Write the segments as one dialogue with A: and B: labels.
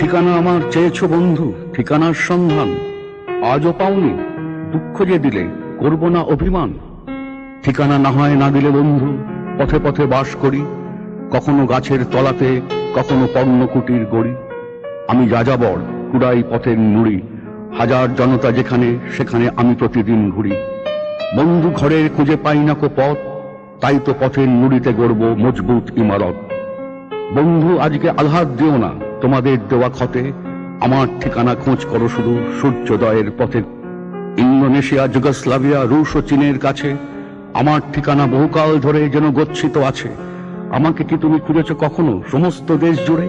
A: ঠিকানা আমার চেয়েছো বন্ধু, ঠিকানার সন্ধান। আজও পাওনি, দুঃখ যে দিলে, করব না অভিমান। ঠিকানা না হয় না দিলে বন্ধু, পথে পথে বাস করি। কখনো গাছের তলাতে, কখনো পর্ণকুটির গড়ি। আমি যাযাবর, কুড়াই পথের নুড়ি। হাজার জনতা যেখানে, সেখানে আমি প্রতিদিন ঘুরি। বন্ধু ঘরের খুঁজে পাই না কো পথ, তাই তো পথের নুড়িতে গড়ব মজবুত ইমারত। বন্ধু আজকে আঘাত দিও না তোমাদের দেওয়া ক্ষতে আমার ঠিকানা খোঁজ করো শুধু সূর্যোদয়ের পথে। ইন্দোনেশিয়া, যুগোস্লাভিয়া, রুশ ও চীনের কাছে আমার ঠিকানা বহুকাল ধরে যেন গচ্ছিত আছে। আমাকে কি তুমি খুঁজেছ কখনো সমস্ত দেশ জুড়ে?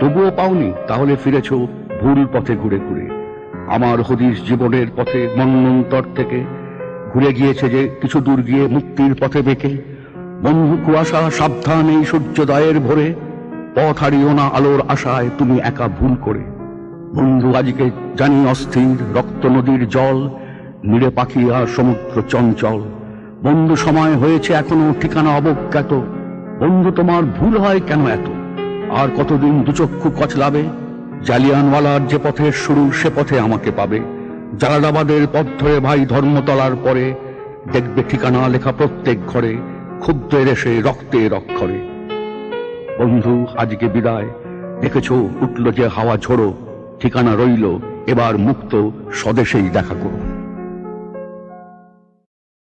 A: তবুও পাওনি, তাহলে ফিরেছ ভুল পথে ঘুরে ঘুরে। আমার হদিস জীবনের পথে মন্বন্তর থেকে ঘুরে গিয়েছে যে কিছু দূর গিয়ে মুক্তির পথে বেঁকে। বন্ধু কুয়াশা সাবধান এই সূর্যোদয়ের ভোরে পথ হারিও না আলোর আশায় তুমি একা ভুল করে। বন্ধু, আজকে জানি অস্থির, রক্ত নদীর জল নিড়ে পাখি আর সমুদ্র চঞ্চল। বন্ধু, সময় হয়েছে এখনও, ঠিকানা অবজ্ঞাত। বন্ধু, তোমার ভুল হয় কেন এত? আর কতদিন দুচক্ষু কচলাবে? জালিয়ানওয়ালার যে পথের শুরু, সে পথে আমাকে পাবে। জালালাবাদের পথ ধরে ভাই ধর্মতলার পরে, দেখবে ঠিকানা লেখা প্রত্যেক ঘরে ক্ষুব্ধের এসে রক্তের অক্ষরে বন্ধু, আজকে বিদায়। দেখেছ, উঠল যে হাওয়া ঝোড়ো, ঠিকানা রইল, এবার মুক্ত স্বদেশেই দেখা করো